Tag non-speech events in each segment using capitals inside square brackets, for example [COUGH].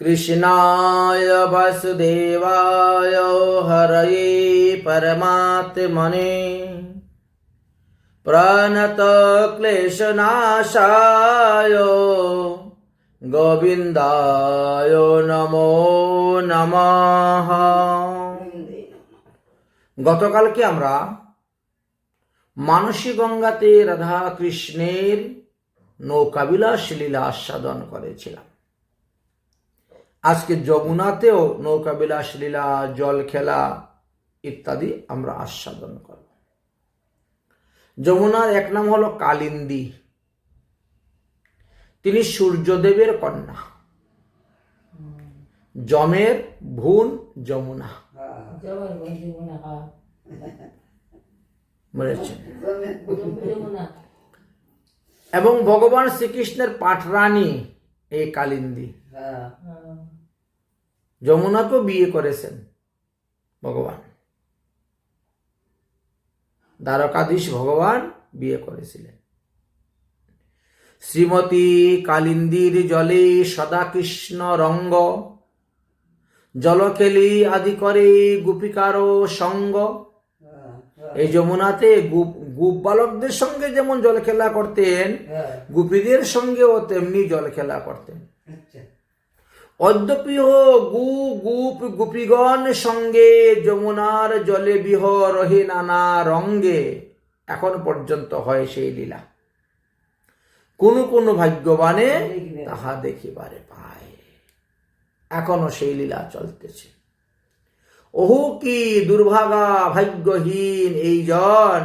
कृष्णाय वासुदेवाय हरये परमात्मने प्रणतक्लेशनाशाय গোবিন্দায় নমো নমঃ গতকালকে আমরা মানসী গঙ্গাতে রাধা কৃষ্ণের নৌকাবিলাস লীলা আস্বাদন করেছিলাম আজকে যমুনাতেও নৌকাবিলাস লীলা, জল খেলা ইত্যাদি আমরা আস্বাদন করব। যমুনার এক নাম হলো কালিন্দী। তিনি সূর্যদেবের কন্যা। যমের ভুন যমুনা। মনে হয় যমুনা এবং ভগবান শ্রীকৃষ্ণের পাঠরানী এই কালিন্দী। যমুনাকেও বিয়ে করেছেন ভগবান। দ্বারকাধীশ ভগবান বিয়ে করেছিলেন। শ্রীমতী কালিন্দির জলে সদা কৃষ্ণ রঙ্গ জলকেলি আদি করে গোপিকারও সঙ্গ। এই যমুনাতে গুপ গুপ বালকদের সঙ্গে যেমন জল খেলা করতেন গুপীদের সঙ্গেও তেমনি জল খেলা করতেন অদ্যপিহ গু গুপ গুপিগণ সঙ্গে যমুনার জলে বিহ রহে নানা রঙ্গে। এখন পর্যন্ত হয় সেই লীলা। কোন কোন ভাগ্যবানে তাহা দেখিবারে পায়। এখনও সেই লীলা চলতেছে। ওহু কি দুর্ভাগা ভাগ্যহীন এই জন,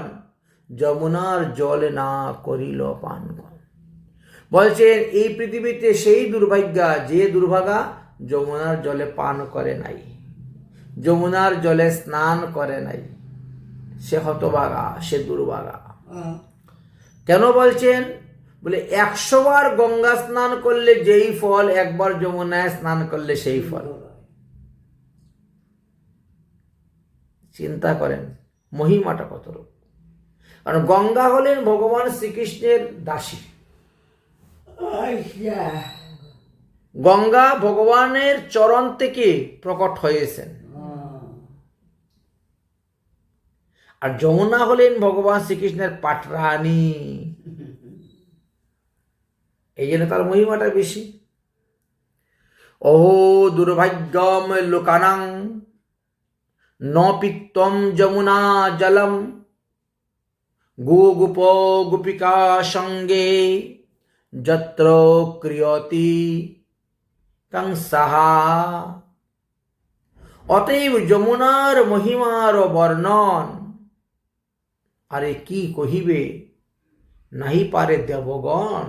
যমুনার জলে না করিল পান বলছেন এই পৃথিবীতে সেই দুর্ভাগ্যা যে দুর্ভাগা যমুনার জলে পান করে নাই। যমুনার জলে স্নান করে নাই। সে হতবাগা সে দুর্ভাগা। কেন বলছেন? বলে একশো বার গঙ্গা স্নান করলে যেই ফল একবার যমুনায় স্নান করলে সেই ফল। চিন্তা করেন মহিমাটা কত রূপ কারণ গঙ্গা হলেন ভগবান শ্রীকৃষ্ণের দাসী। গঙ্গা ভগবানের চরণ থেকে প্রকট হয়েছেন। আর যমুনা হলেন ভগবান শ্রীকৃষ্ণের পাটরানী। এই জন্য তার মহিমাটা বেশি। ওহো, দুর্ভাগ্যম লোকানাং ন পিত্তম যমুনা জলম, গো গোপ গোপিকা সঙ্গে। যত্র ক্রিয়তি কংসাহা অতএব যমুনার মহিমার বর্ণন। আরে কি কহিবে? নাহি পারে দেবগণ।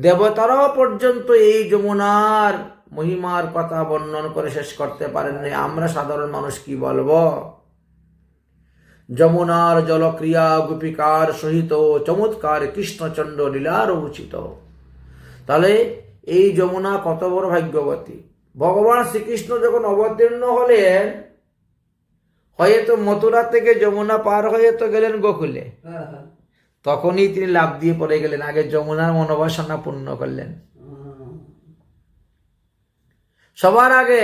দেবতারা পর্যন্ত এই যমুনার মহিমার কথা বর্ণন করে শেষ করতে পারেননি আমরা সাধারণ মানুষ কি বলব? যমুনার জলক্রিয়া গোপিকার সহিত চমৎকার কৃষ্ণচন্দ্র লীলার উচিত তাহলে এই যমুনা কত বড় ভাগ্যবতী? ভগবান শ্রীকৃষ্ণ যখন অবতীর্ণ হলেন হয়তো মথুরা থেকে যমুনা পার হয়ে তো গেলেন গোকুলে। তখনই তিনি লাভ দিয়ে পড়ে গেলেন আগে যমুনার মনোবাসনা পূর্ণ করলেন। সবার আগে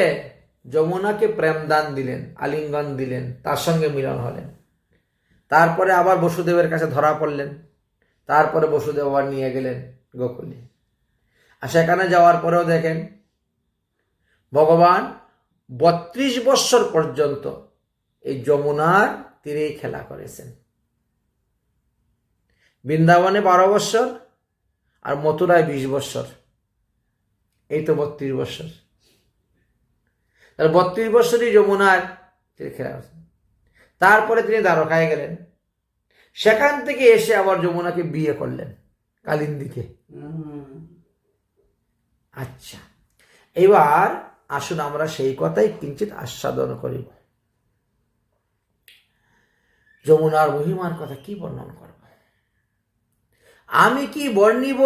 যমুনাকে প্রেম দান দিলেন আলিঙ্গন দিলেন তার সঙ্গে মিলন হলেন। তারপরে আবার বসুদেবের কাছে ধরা পড়লেন। তারপরে বসুদেব আবার নিয়ে গেলেন গোকুলে। আর সেখানে যাওয়ার পরেও দেখেন, ভগবান বত্রিশ বৎসর পর্যন্ত এই যমুনার তীরেই খেলা করেছেন। বৃন্দাবনে বারো বৎসর আর মথুরায় বিশ বৎসর। এই তো বত্রিশ বৎসর। তার বত্রিশ বৎসরই যমুনার তীরে খেলা তারপরে তিনি দ্বারকায় গেলেন। সেখান থেকে এসে আবার যমুনাকে বিয়ে করলেন কালিন্দিকে। আচ্ছা এবার আসুন আমরা সেই কথাই কিঞ্চিত আস্বাদন করি। যমুনার মহিমার কথা কি বর্ণন করব? আমি কি বর্ণিব?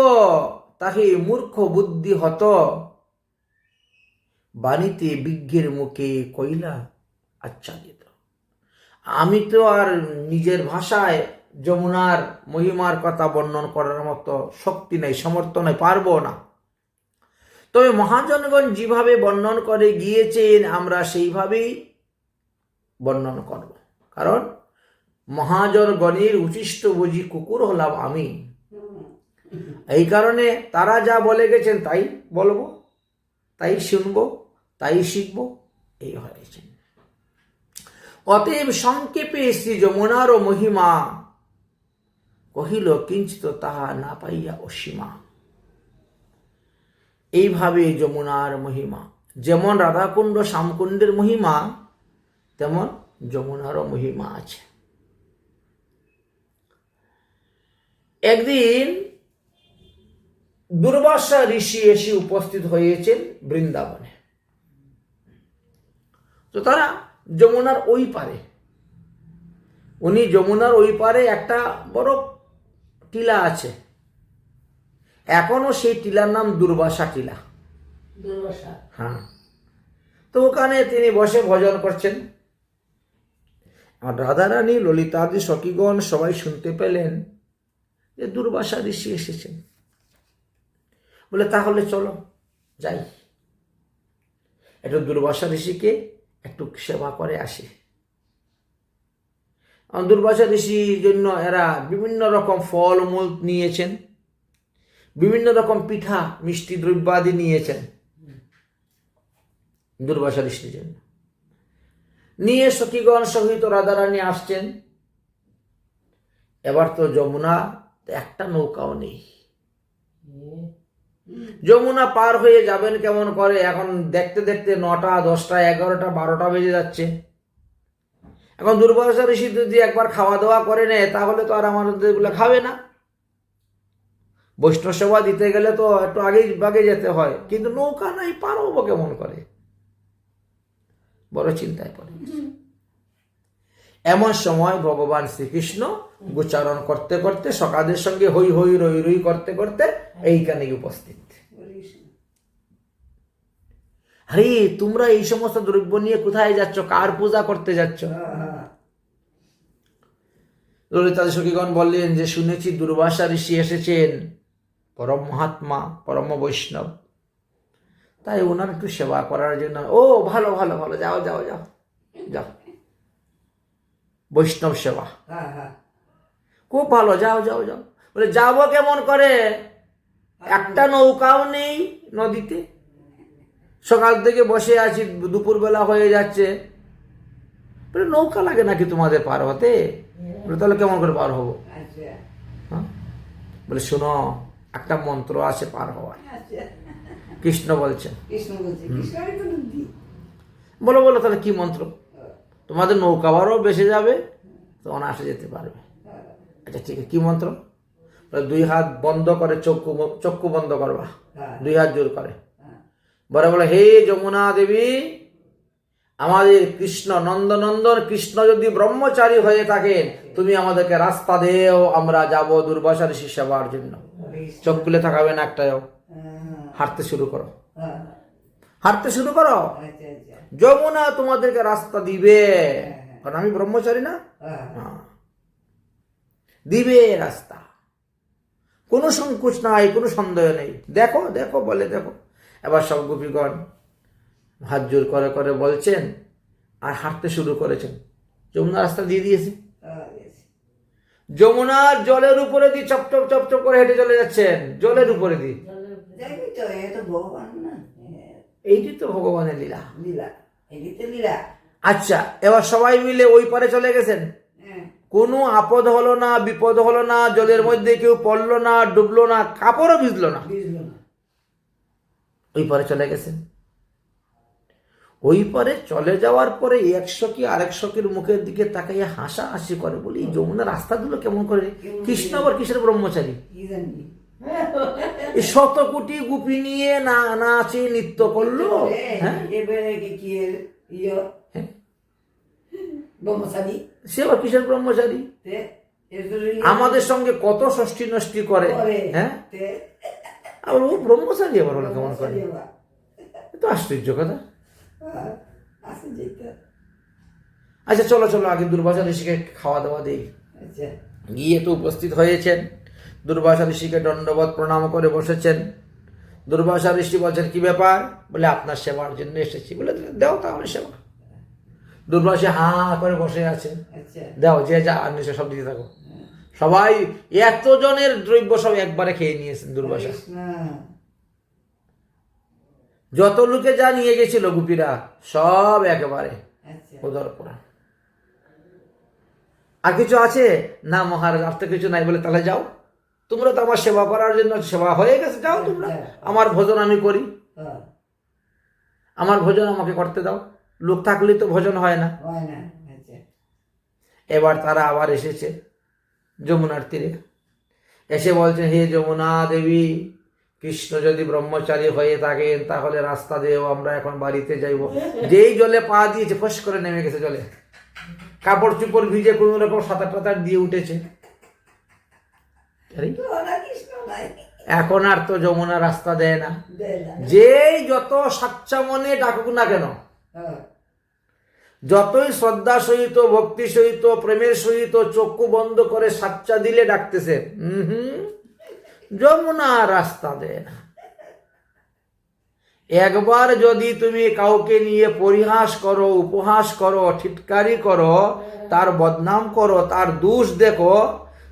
তাকে মূর্খ বুদ্ধি হত। বাণীতে বিজ্ঞের মুখে কইলা আচ্ছাদিত। আমি তো আর নিজের ভাষায় যমুনার মহিমার কথা বর্ণন করার মতো শক্তি নেই, সামর্থ্য নেই, পারব না। তবে মহাজনগণ যেভাবে বর্ণন করে গিয়েছেন, আমরা সেইভাবেই বর্ণন করব। কারণ মহাজনগণের উচিষ্ট বুঝি কুকুর হলাম আমি। এই কারণে তারা যা বলে গেছেন তাই বলব, তাই শুনব, তাই শিখব, এই হয়েছে অতএব সংক্ষেপে শ্রী যমুনার মহিমা কহিল, কিঞ্চিত তাহা না পাইয়া অসীমা। এইভাবে যমুনার মহিমা, যেমন রাধাকুণ্ড শ্যামকুণ্ডের মহিমা, তেমন যমুনারও মহিমা আছে। একদিন দুর্বাসা ঋষি এসে উপস্থিত হয়েছেন বৃন্দাবনে। তো তারা যমুনার ওই পারে। উনি যমুনার ওই পারে একটা বড় টিলা আছে। এখনও সেই টিলার নাম দুর্বাসা টিলা। হ্যাঁ। তো ওখানে তিনি বসে ভজন করছেন। আর রাধারানী ললিতাদি সখীগণ সবাই শুনতে পেলেন যে দুর্বাসা ঋষি এসেছেন। বলে তাহলে চলো যাই। একটু দুর্বাসা ঋষিকে একটু সেবা করে আসি। দুর্বাসা ঋষির জন্য এরা বিভিন্ন রকম ফলমূল নিয়েছেন। বিভিন্ন রকম পিঠা, মিষ্টি দ্রব্যাদি নিয়েছেন দুর্বাসা ঋষির জন্য। নিয়ে সখীগণ সহিত রাধারানী আসছেন। এবার তো যমুনা একটা নৌকাও নেই। যমুনা পার হয়ে যাবেন কেমন করে? এখন দেখতে দেখতে নটা, দশটা, এগারোটা, বারোটা বেজে যাচ্ছে। এখন দুর্বাসা ঋষি যদি একবার খাওয়া দাওয়া করে নেয়, তাহলে তো আর আমাদের এগুলো খাবে না। বৈষ্ণব সেবা দিতে গেলে তো একটু আগেই বাগে যেতে হয়। কিন্তু নৌকা নাই, পার হব কেমন করে? বড় চিন্তায় পড়ে। এমন সময় ভগবান শ্রীকৃষ্ণ গোচারণ করতে করতে সকালের সঙ্গে হই হই রই রই করতে করতে এইখানে উপস্থিত। আরে, তোমরা এই সমস্ত দ্রব্য নিয়ে কোথায় যাচ্ছ? কার পূজা করতে যাচ্ছ? ললিতা সখীগণ বললেন যে, শুনেছি দুর্বাসা ঋষি এসেছেন, পরম মহাত্মা, পরম বৈষ্ণব। তাই ওনার একটু সেবা করার জন্য ও, ভালো ভালো ভালো, যাও যাও যাও যাও। বৈষ্ণব সেবা। খুব ভালো যাও যাও যাও। বলে যাব কেমন করে? একটা নৌকাও নেই নদীতে। সকাল থেকে বসে আছি দুপুরবেলা হয়ে যাচ্ছে। বলে নৌকা লাগে নাকি তোমাদের পার হতে বলে তাহলে কেমন করে পার হব? হ্যাঁ? বলে শোনো একটা মন্ত্র আছে পার হওয়ার। কৃষ্ণ বলছেন। কৃষ্ণ বলছে। কৃষ্ণের তো বুদ্ধি। বলো বলো তাহলে কি মন্ত্র? তোমাদের নৌকা বারও বেসে যাবে তো অনায়াসে যেতে পারবে। আচ্ছা ঠিক আছে কি মন্ত্র? দুই হাত বন্ধ করে চক্ষু চক্ষু বন্ধ করবা। হ্যাঁ। দুই হাত জোর করে। বলে বলে হে যমুনা দেবী আমাদের কৃষ্ণ নন্দনন্দন কৃষ্ণ যদি ব্রহ্মচারী হয়ে থাকেন তুমি আমাদেরকে রাস্তা দেও আমরা যাব দুর্বাসা ঋষি সেবার জন্য। চোখ খুলে থাকাবে না একটাও হাঁটতে শুরু করো। হাঁটতে শুরু করো। যমুনা তোমাদেরকে রাস্তা দিবে। কারণ আমি ব্রহ্মচারী না? হ্যাঁ। হ্যাঁ। দিবে রাস্তা। কোনো সংকোচ নাই কোনো সন্দেহ নেই। দেখো দেখো বলে দেখো। এবার সব গোপীগণ হাত জোর করে করে বলছেন আর হাঁটতে শুরু করেছেন। যমুনা রাস্তা দিয়ে দিয়েছে। হ্যাঁ, যমুনার জলের উপরে দিয়ে চপ চপ চপ চপ করে হেঁটে চলে যাচ্ছেন। জলের উপরে দিয়ে। ভগবান না হ্যাঁ, এইটি তো ভগবানের লীলা। লীলা। এদিকে লীলা। আচ্ছা এবার সবাই মিলে ওই পারে চলে গেছেন। হ্যাঁ। কোনো আপদ হলো না বিপদ হলো না জলের মধ্যে কেউ পড়ল না ডুবলো না কাপড়ও ভিজলো না। ওই পারে চলে গেছেন। ওই পারে চলে যাওয়ার পরে এক সখী আরেক সখীর মুখের দিকে তাকাইয়া হাসা হাসি করে বলি যমুনা রাস্তাগুলো কেমন করে? কৃষ্ণ আবার কিসের ব্রহ্মচারী? কি শত কোটি গুপি নিয়ে না নাচে নৃত্য করল? হ্যাঁ? এবারে কি ইয়ে? হ্যাঁ। ব্রহ্মচারী? সে আবার কিসের ব্রহ্মচারী? আমাদের সঙ্গে কত ষষ্ঠী নষ্টি করে? হ্যাঁ? আবার ও ব্রহ্মচারী আবার হলো কেমন করে? তো আশ্চর্য কথা। আচ্ছা চলো চলো আগে দুর্বাসা ঋষিকে খাওয়া দাওয়া দিই। আচ্ছা। গিয়ে তো উপস্থিত হয়েছেন। দুর্বাসা ঋষিকে দণ্ডবত প্রণাম করে বসেছেন। দুর্বাসা ঋষি বলছেন কি ব্যাপার? বলে আপনার সেবার জন্য এসেছি। বলে দাও তাহলে সেবা। দুর্বাসা হা করে বসে আছে। আচ্ছা। দাও যে যা আর নিশ্চয় সব দিতে থাকো। সবাই এতজনের দ্রব্য সব একবারে খেয়ে নিয়েছেন দুর্বাসা যত লোকে যা নিয়ে গেছিল গুপিরা সব একেবারে আচ্ছা। আর কিছু আছে? না মহারাজ আর তো কিছু নাই বলে তাহলে যাও। তোমরা তো আমার সেবা করার জন্য সেবা হয়ে গেছে যাও তোমরা। আমার ভোজন আমি করি। হ্যাঁ, আমার ভোজন আমাকে করতে দাও। লোক থাকলে তো ভোজন হয় না। হয় এবার তারা আবার এসেছে যমুনার তীরে। এসে বলছে হে যমুনা দেবী কৃষ্ণ যদি ব্রহ্মচারী হয়ে থাকেন তাহলে রাস্তা দিয়েও আমরা এখন বাড়িতে যাইব। যেই জলে পা দিয়েছে ফস করে নেমে গেছে জলে। কাপড় চুপড় ভিজে কোনো রকম সাঁতার টাতার দিয়ে উঠেছে আরে, ওরা কৃষ্ণ নাই এখন আর তো যমুনা রাস্তা দেয় না। যেই যত সাচ্চা মনে ডাকুক না কেন, যতই শ্রদ্ধা সহিত, ভক্তি সহিত, প্রেমের সহিত চক্ষু বন্ধ করে সাচ্চা দিলে ডাকতেছে হুম যমুনা রাস্তা দেয় না। একবার যদি তুমি কাউকে নিয়ে পরিহাস করো, উপহাস করো ঠিটকারি করো, তার বদনাম করো, তার দোষ দেখো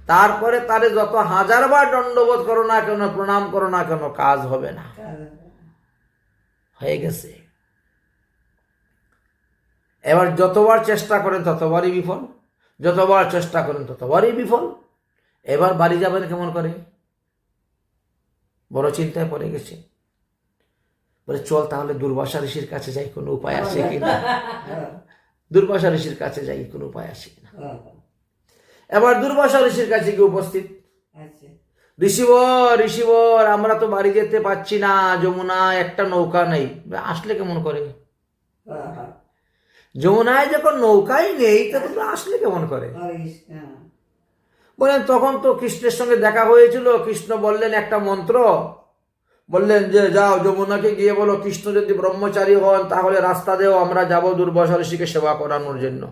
তারপরে তারে যত হাজারবার দণ্ডবোধ করো না কেন প্রণাম করো না কেন কাজ হবে না। হয়ে গেছে। এবার যতবার চেষ্টা করেন ততবারই বিফল। যতবার চেষ্টা করেন ততবারই বিফল। এবার বাড়ি যাবেন কেমন করে? বড় চিন্তায় পড়ে গেছে। বলে চল তাহলে দুর্বাসা ঋষির কাছে যাই কোনো উপায় আছে কিনা? হ্যাঁ, দুর্বাসা ঋষির কাছে যাই কোনো উপায় আছে কিনা? হ্যাঁ, এবার দুর্বাসা ঋষির কাছে গিয়ে উপস্থিত। আচ্ছা। ঋষিবর ঋষিবর আমরা তো বাড়ি যেতে পারছি না যমুনা একটা নৌকা নেই। আসলে কেমন করে? হ্যাঁ, হ্যাঁ, যমুনায় যখন নৌকাই নেই তা তোমরা আসলে কেমন করে? কৃষ্ণ বলেন তখন তো কৃষ্ণের সঙ্গে দেখা হয়েছিল। কৃষ্ণ বললেন একটা মন্ত্র। বললেন যে যাও যমুনাকে গিয়ে বলো কৃষ্ণ যদি ব্রহ্মচারী হন তাহলে রাস্তা দেও আমরা যাব দুর্বাসা ঋষিকে সেবা করানোর জন্য।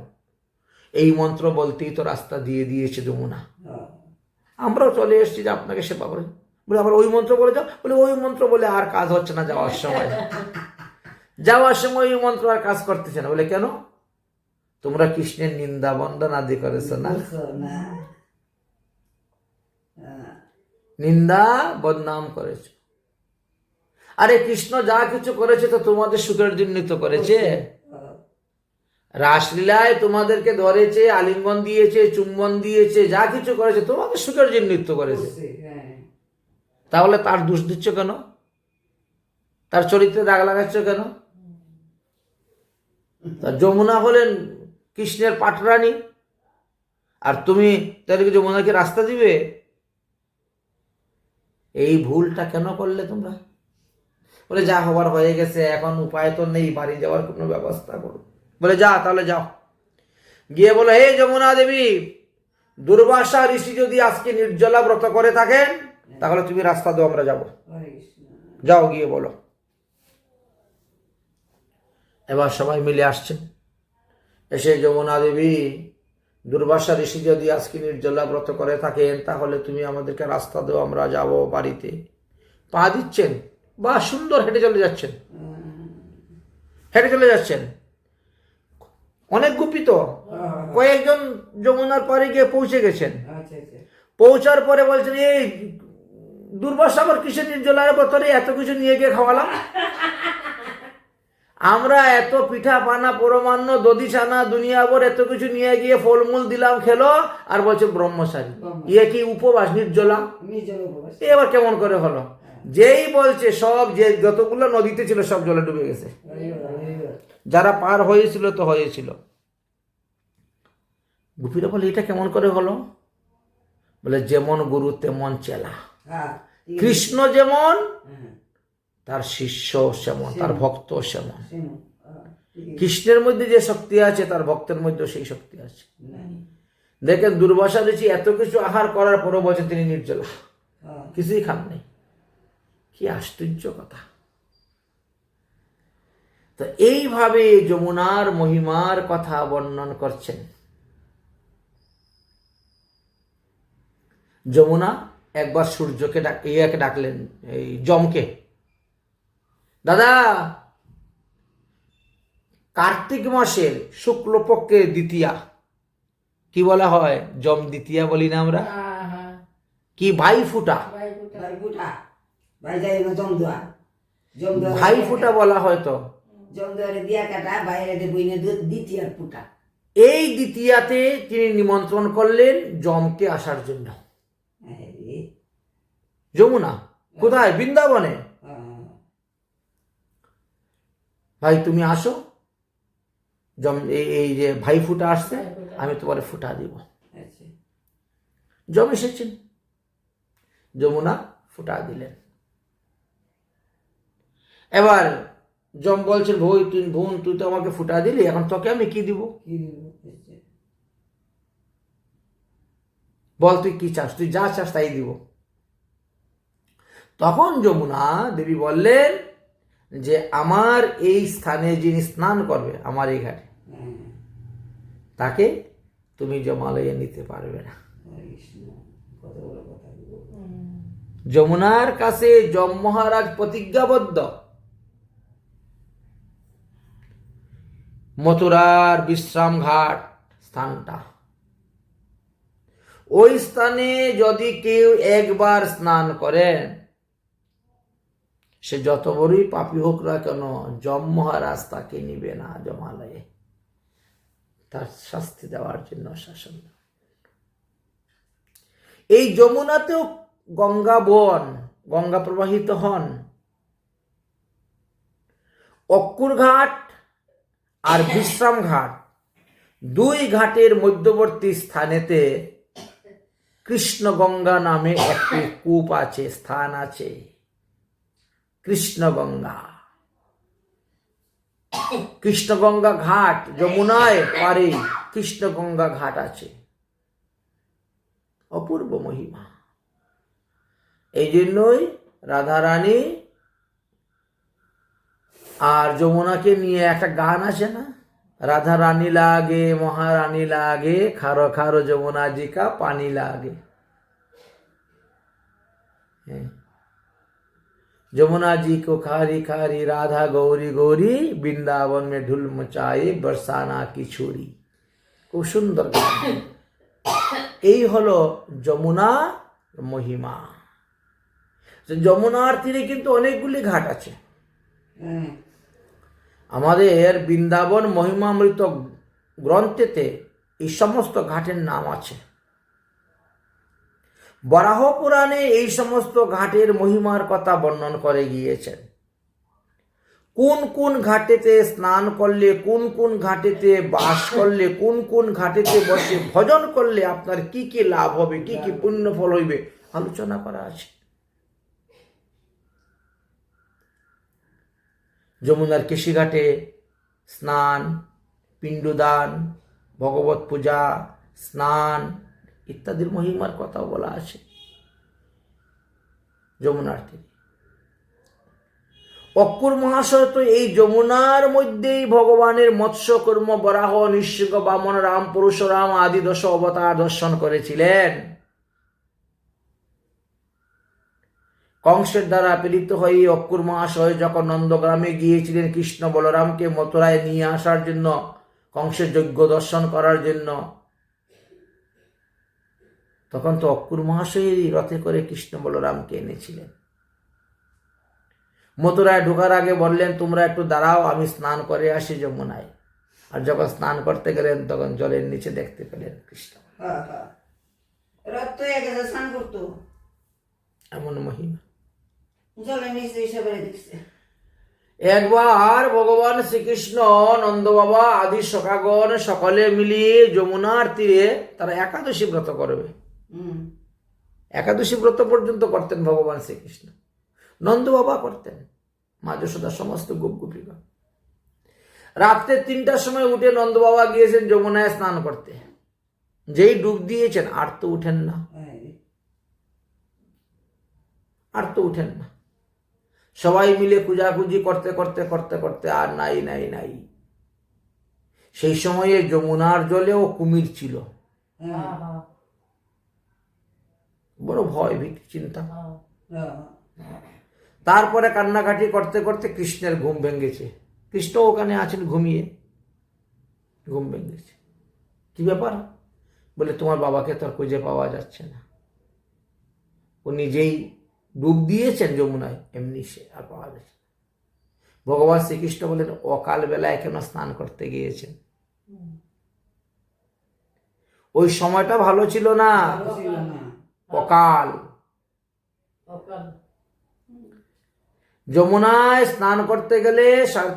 এই মন্ত্র বলতেই তো রাস্তা দিয়ে দিয়েছে যমুনা। আমরাও চলে এসেছি যে আপনাকে সেবা করে। বলে আবার ওই মন্ত্র বলে যাও। বলে ওই মন্ত্র বলে আর কাজ হচ্ছে না যাওয়ার সময়। যাওয়ার সময় ওই মন্ত্র আর কাজ করতেছে না। বলে কেন? তোমরা কৃষ্ণের নিন্দা বন্দন আদি করেছ না? নিন্দা বদনাম করেছে। আরে কৃষ্ণ যা কিছু করেছে তো তোমাদের সুখের জন্য তো করেছে। রাসলীলায় তোমাদেরকে ধরেছে আলিঙ্গন দিয়েছে চুম্বন দিয়েছে যা কিছু করেছে তোমাদের সুখের জন্য নৃত্য করেছে। হ্যাঁ, তাহলে তার দোষ দিচ্ছ কেন? তার চরিত্রে দাগ লাগাচ্ছ কেন? যমুনা হলেন কৃষ্ণের পাটরানী। আর তুমি তাদেরকে যমুনাকে রাস্তা দিবে? এই ভুলটা কেন করলে তোমরা? বলে যা হবার হয়ে গেছে এখন উপায় তো নেই বাড়ি যাওয়ার কোনো ব্যবস্থা করো। বলে যা তাহলে যাও। গিয়ে বলে হে যমুনা দেবী দুর্বাসা ঋষি যদি আজকে নির্জলা ব্রত করে থাকেন তাহলে তুমি রাস্তা দাও আমরা যাব। যাও গিয়ে বলো। এবার সবাই মিলে আসছেন এসে যমুনা দেবী দুর্বাসা ঋষি যদি আজকে নির্জলা ব্রত করে থাকেন তাহলে তুমি আমাদেরকে রাস্তা দাও আমরা যাব বাড়িতে। পা দিচ্ছেন বা সুন্দর হেঁটে চলে যাচ্ছেন। হেঁটে চলে যাচ্ছেন। অনেক গুপিত। কয়েকজন যমুনার পারে গিয়ে পৌঁছে গেছেন। আচ্ছা আচ্ছা। পৌঁছার পরে বলছেন এই দুর্বাসা আবার কিসের নির্জলার বতরে? এত কিছু নিয়ে গিয়ে খাওয়ালাম? [LAUGHS] আমরা এত পিঠা পানা পরমান্ন দধি ছানা দুনিয়াভর এত কিছু নিয়ে গিয়ে ফলমূল দিলাম খেলো আর বলছে ব্রহ্মচারী। ইয়ে কি উপবাস নির্জলা? এবার কেমন করে হলো? যেই বলছে সব যে যতগুলো নদীতে ছিল সব জলে ডুবে গেছে। যারা পার হয়েছিল তো হয়েছিল। গুপিরা বলে এটা কেমন করে হলো? বলে যেমন গুরু তেমন চেলা। হ্যাঁ। কৃষ্ণ যেমন হ্যাঁ, তার শিষ্য সেমন তার ভক্ত সেমন। হ্যাঁ। কৃষ্ণের মধ্যে যে শক্তি আছে তার ভক্তের মধ্যে সেই শক্তি আছে। দেখেন দুর্বাসা ঋষি এত কিছু আহার করার পরও বলছেন তিনি নির্জলা। কিছুই খান নাই। কি আশ্চর্য কথা। তো এইভাবে যমুনার মহিমার কথা বর্ণন করছেন। যমুনা একবার সূর্যকে ডাক ইয়াকে ডাকলেন এই জমকে দাদা কার্তিক মাসের শুক্লপক্ষের দ্বিতীয়া। কি বলা হয়? জম দ্বিতীয়া বলি না আমরা? হ্যাঁ হ্যাঁ। কি ভাই ফুটা ভাই যাই জম দোয়া জম দোয়া ভাই ফুটা বলা হয় তো। জম দোয়ারে দিয়া কাটা বাইরে বইনে দুধ দ্বিতীয় ফুটা। এই দ্বিতীয়াতে তিনি নিমন্ত্রণ করলেন জমকে আসার জন্য। হ্যাঁ যমুনা কোথায়? বৃন্দাবনে? হ্যাঁ, ভাই তুমি আসো। জম এই এই যে ভাই ফুটা আসছে আমি তোমার ফুটা দিব। আচ্ছা। জম এসেছেন। যমুনা ফুটা দিলেন। এবার জম বলছেন ভই তুই বোন তুই তো আমাকে ফুটা দিলি এখন তোকে আমি কি দিব? কি দিব? বল তুই কি চাস? তুই যা চাস তাই দিব। তখন যমুনা দেবী বললেন যে আমার এই স্থানে যিনি স্নান করবে আমার এই ঘাটে তাকে তুমি জমালয়ে নিতে পারবে না। যমুনার কাছে যম মহারাজ প্রতিজ্ঞাবদ্ধ। মথুরার বিশ্রাম ঘাট স্থানটা। ওই স্থানে যদি কেউ একবার স্নান করেন সে যত বড়ই পাপী হোক না কেন যম মহারাজ তাকে নিবে না জমালয়ে। তার শাস্তি দেওয়ার জন্য শাসন। এই যমুনাতেও গঙ্গা বন, গঙ্গা প্রবাহিত হন। অক্কুর ঘাট আর বিশ্রাম ঘাট। দুই ঘাটের মধ্যবর্তী স্থানেতে কৃষ্ণ গঙ্গা নামে একটি কূপ আছে, স্থান আছে। কৃষ্ণ গঙ্গা। কৃষ্ণগঙ্গা ঘাট যমুনায় পারে কৃষ্ণগঙ্গা ঘাট আছে। অপূর্ব মহিমা। এই জন্যই রাধারানী আর যমুনাকে নিয়ে একটা গান আসে না? রাধা রানী লাগে, মহারানী লাগে, খারো খারো যমুনা জিকা, পানি লাগে। যমুনা জি কো খারি খারি, রাধা গৌরী গৌরী, বৃন্দাবন মে ঢুল মচাই বরসানা কি ছুরি। খুব সুন্দর এই হলো যমুনা মহিমা। যমুনার তীরে কিন্তু অনেকগুলি ঘাট আছে। আমাদের বৃন্দাবন মহিমামৃত গ্রন্থেতে এই সমস্ত ঘাটের নাম আছে। বরাহ পুরাণে এই সমস্ত ঘাটের মহিমার কথা বর্ণন করে গিয়েছেন। কোন কোন ঘাটেতে স্নান করলে, কোন কোন ঘাটেতে বাস করলে, কোন কোন ঘাটেতে বসে ভজন করলে আপনার কি কি লাভ হবে, কি কি পুণ্য ফল হইবে, আলোচনা করা আছে। যমুনার কৃষিঘাটে স্নান, পিণ্ডদান, ভগবত পূজা, স্নান ইত্যাদির মহিমার কথাও বলা আছে। যমুনার তীরে। অক্কুর মহাশয় তো এই যমুনার মধ্যেই ভগবানের মৎস্যকর্ম বরাহ নিঃসিংহ বামন রাম পরশুরাম আদি দশ অবতার দর্শন করেছিলেন। কংসের দ্বারা পীড়িত হয়ে অক্কুর মহাশয় যখন নন্দগ্রামে গিয়েছিলেন কৃষ্ণ বলরামকে মথুরায় নিয়ে আসার জন্য কংসের যজ্ঞ দর্শন করার জন্য তখন তো অক্কুর মহাশয়েরই রথে করে কৃষ্ণ বলরামকে এনেছিলেন। মথুরায় ঢোকার আগে বললেন তোমরা একটু দাঁড়াও আমি স্নান করে আসি যমুনায়। আর যখন স্নান করতে গেলেন তখন জলের নিচে দেখতে পেলেন কৃষ্ণ। এমন মহিমা জলের নিচে হিসাবে দেখছে একবার ভগবান শ্রীকৃষ্ণ নন্দ বাবা আদি সখাগণ সকলে মিলিয়ে যমুনার তীরে তারা একাদশী ব্রত করবে। হুম। একাদশী ব্রত পর্যন্ত করতেন ভগবান শ্রীকৃষ্ণ। নন্দ বাবা করতেন। মা যশোদা সমস্ত গোপ গোপীগণ রাত্রে তিনটার সময় উঠে নন্দ বাবা গিয়েছেন যমুনায় স্নান করতে। যেই ডুব দিয়েছেন আর তো উঠেন না। হ্যাঁ। আর তো উঠেন না। সবাই মিলে খুঁজাখুঁজি করতে করতে করতে করতে আর নাই নাই নাই। সেই সময়ে যমুনার জলেও কুমির ছিল। বড় ভয়, ভীতি, চিন্তা। তারপরে কান্নাকাটি করতে করতে কৃষ্ণের ঘুম ভেঙেছে। কৃষ্ণ ওখানে আছেন ঘুমিয়ে। ঘুম ভেঙেছে। কি ব্যাপার? বলে, তোমার বাবাকে তো খুঁজে পাওয়া যাচ্ছে না। ও নিজেই ডুব দিয়েছেন যমুনায় এমনি সে আর পাওয়া যাচ্ছে ভগবান শ্রীকৃষ্ণ বলেন অকাল বেলায় কেন স্নান করতে গিয়েছেন? ওই সময়টা ভালো ছিল না। অকাল। যমুনায় স্নান করতে গেলে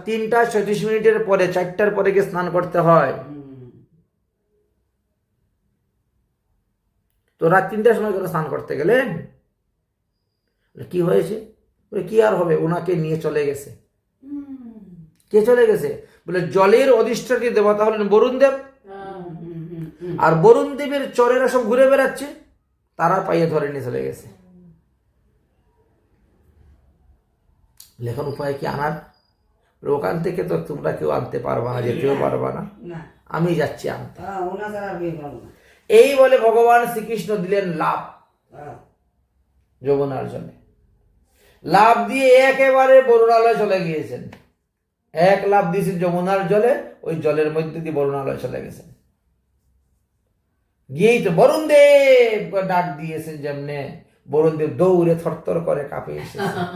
তিনটা ছত্রিশ মিনিটের পরে চারটার পরে গিয়ে স্নান করতে হয়। তো রাত তিনটার সময় করে স্নান করতে বলে, কি হয়েছে? বলে কি আর হবে? ওনাকে নিয়ে চলে গেছে। কে চলে গেছে? বলে জলের অধিষ্ঠাত্রী দেবতা হলেন বরুণ দেব। হ্যাঁ। আর বরুণ দেবের চরেরা সব ঘুরে বেড়াচ্ছে তারা পাইয়ে ধরে নিয়ে চলে গেছে। লেখন উপায় কি আনার? ওখান থেকে তো তোমরা কেউ আনতে পারবা না যেতেও পারবা না। আমি যাচ্ছি আনতে। হ্যাঁ, এই বলে ভগবান শ্রীকৃষ্ণ দিলেন লাভ হ্যাঁ। যমুনার জলে। লাভ দিয়ে একেবারে বরুণালয় চলে গিয়েছেন। এক লাভ দিয়েছেন যমুনার জলে ওই জলের মধ্যে দিয়ে বরুণালয় চলে গেছেন। গিয়েই তো বরুণ দেব ডাক দিয়েছেন যেমনে বরুণ দেব দৌড়ে থরথর করে কাঁপে এসেছে। [LAUGHS]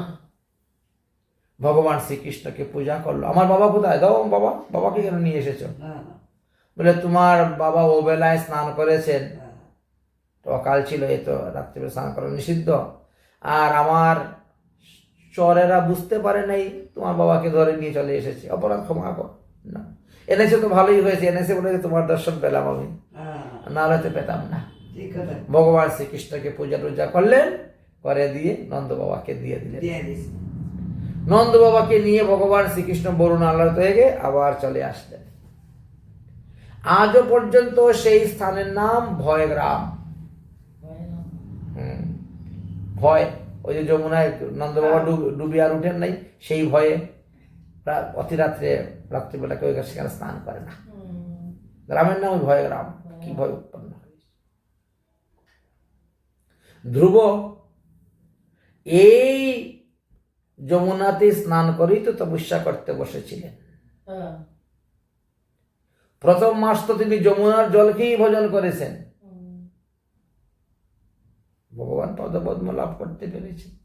ভগবান শ্রীকৃষ্ণকে পূজা করল। আমার বাবা কোথায়? দাও বাবা বাবাকে কেন নিয়ে এসেছ। বলে তোমার বাবা ও বেলায় স্নান করেছেন। তো অকাল ছিল এই তো রাত্রিবেলা স্নান করা নিষিদ্ধ। আর আমার চরেরা বুঝতে পারে নাই তোমার বাবাকে ধরে নিয়ে চলে এসেছে। অপরাধ ক্ষমা কর। না। এনেছে তো ভালোই হয়েছে এনেছে বলে তোমার দর্শন পেলাম আমি। হ্যাঁ, না হলে তো পেতাম না। ভগবান শ্রীকৃষ্ণকে পূজা টুজা করলেন করে দিয়ে নন্দ বাবাকে দিয়ে দিলেন। নন্দ বাবাকে নিয়ে ভগবান শ্রীকৃষ্ণ বরুণ আল্লাহ হয়ে আবার চলে আসলেন। আজও পর্যন্ত সেই স্থানের নাম ভয়গ্রাম। না হুম। ভয় ওই যে যমুনায় নন্দ বাবা ডুবি আর উঠেন নাই সেই ভয়ে রা- অতিরাত্রে রাত্রিবেলা কেউ সেখানে স্নান করে না। গ্রামের নাম ওই ভয় গ্রাম কি ভয় উৎপন্ন হয়। ধ্রুব এই যমুনাতে স্নান করেই তো তপস্যা করতে বসেছিলেন। হ্যাঁ। প্রথম মাস তো তিনি যমুনার জলকেই ভোজন করেছেন। ভগবান পদপদ্ম লাভ করতে পেরেছেন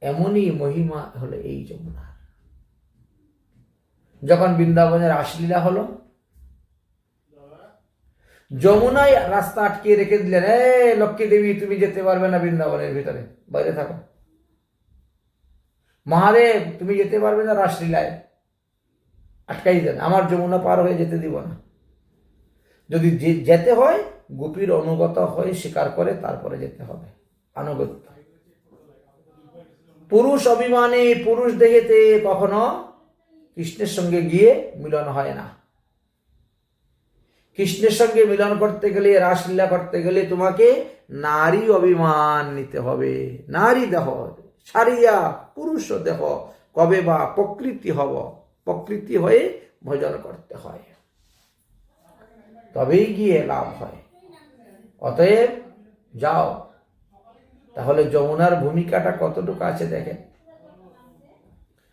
এমনই মহিমা হলো এই যমুনার। যখন বৃন্দাবনের রাসলীলা হলো, যমুনায় রাস্তা আটকিয়ে রেখে দিলেন, এ, লক্ষ্মী দেবী, তুমি যেতে পারবে না বৃন্দাবনের ভিতরে, বাইরে থাকো। মহাদেব, তুমি যেতে পারবে না রাসলীলায়, আটকাই দেন, আমার যমুনা পার হয়ে যেতে দিব না। যদি যেতে হয়, গোপীর অনুগত হয়ে স্বীকার করে তারপরে যেতে হবে। আনুগত্য। পুরুষ অভিমানে, পুরুষ দেহেতে কখনো কৃষ্ণের সঙ্গে গিয়ে মিলন হয় না। কৃষ্ণের সঙ্গে মিলন করতে গেলে, রাসলীলা করতে গেলে তোমাকে নারী অভিমান নিতে হবে। নারী দেহ ছাড়িয়া পুরুষ দেহ, কবে বা প্রকৃতি হব, প্রকৃতি হয়ে ভজন করতে হয়। তবেই গিয়ে লাভ হয়। অতএব যাও। তাহলে যমুনার ভূমিকাটা কতটুকু আছে দেখেন।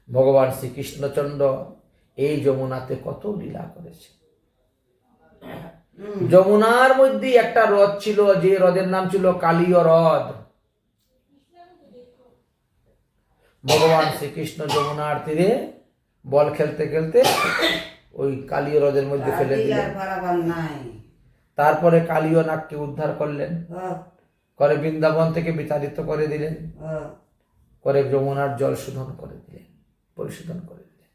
ভগবান শ্রীকৃষ্ণচন্দ্র এই যমুনাতে কত লীলা করেছে। যমুনার মধ্যে একটা হ্রদ ছিল যে হ্রদের নাম ছিল কালীয় হ্রদ। ভগবান শ্রীকৃষ্ণ যমুনার তীরে বল খেলতে খেলতে ওই কালীয় হ্রদের মধ্যে ফেলে দিলেন। তারপরে কালীয় নাগকে উদ্ধার করলেন। করে বৃন্দাবন থেকে বিতাড়িত করে দিলেন। করে যমুনার জল শোধন করে দিলেন পরিশোধন করে দিলেন।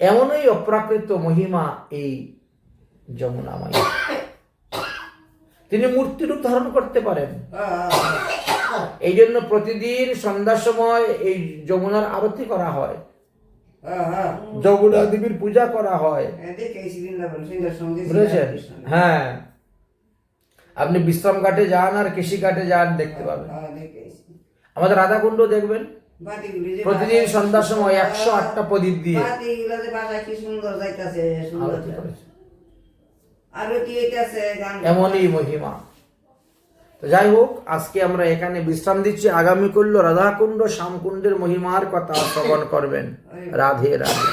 এমনই অপ্রাকৃত মহিমা এই যমুনা মাই তিনি মূর্তিরূপ ধারণ করতে পারেন। এই জন্য প্রতিদিন সন্ধ্যার সময় এই যমুনার আরতি করা হয়। হ্যাঁ, হ্যাঁ। যমুনা দেবীর পূজা করা হয়। সঙ্গে বুঝেছেন? হ্যাঁ। আপনি বিশ্রাম ঘাটে যান আর কৃষি ঘাটে যান দেখতে পাবেন। হ্যাঁ, আমাদের রাধাকুণ্ড দেখবেন? প্রতিদিন সন্ধ্যার সময় একশো আটটা প্রদীপ দিয়ে। এমনই মহিমা। তো যাই হোক আজকে আমরা এখানে বিশ্রাম দিচ্ছি। আগামী করল রাধাকুণ্ড শ্যামকুণ্ডের মহিমার কথা শ্রবণ করবেন। রাধে রাধে।